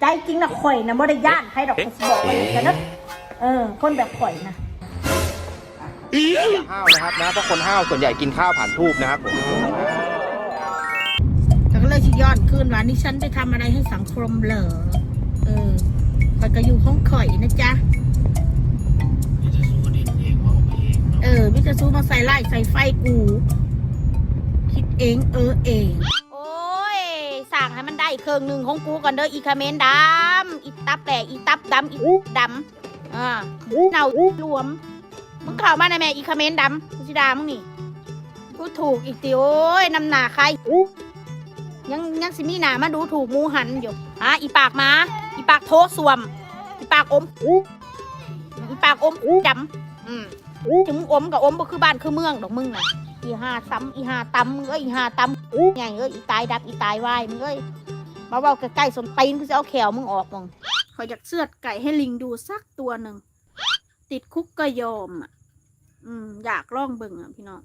ใจจริงนะข่อยนะบ่ได้ย่านใครดอกกูสิบอกไว้เลยกันนะเออ คนแบบข่อยนะอย่าห้าวนะครับนะเพราะคนห้าวส่วนใหญ่กินข้าวผ่านทูบนะครับผมแต่ก็เลยชิย้อนคืนว่านี่ฉันไปทำอะไรให้สังคมเหรอเออข่อยก็อยู่ห้องข่อยนะจ๊ะนี่จะสู้กันเองเองว่าออกไปเองเนาะเออวิจะซูมาใส่ไล่ใส่ไฟกู คิดเองเออเองโอ้ย สั่งให้มันได้เครื่องหนึ่งของกูก่อนเด้ออีคาเมนดำอีตับแหลอีตับดำอีดำอ่าเน่ารวมมึงเข้ามาในแม่อีคาเมนดำกูสิดามึงนี่กูถูกอีกติโอ้ยนำหนาใครยังยังสิมีหนามาดูถูกมูหันอยู่อะอีปากมาอีปากโทสวม อีปากอมอีปากอมดำอืมถึงอมกับอมก็คือบ้านคือเมืองดอกมึงน่ะ อีหาซ้ำอีหาตำมึงเอ้ยอีหาตำไงเอ้ยอีตายดับอีตายวายมึงเอ้ยมาเว่าใกล้ๆสนตีนกูจะเอาแขวมึงออกมึงขอยอยากเสือดไก่ให้ลิงดูสักตัวหนึ่ง ติดคุกก็ยอมอะ อืม อยากลองเบิ่งอะพี่น้อง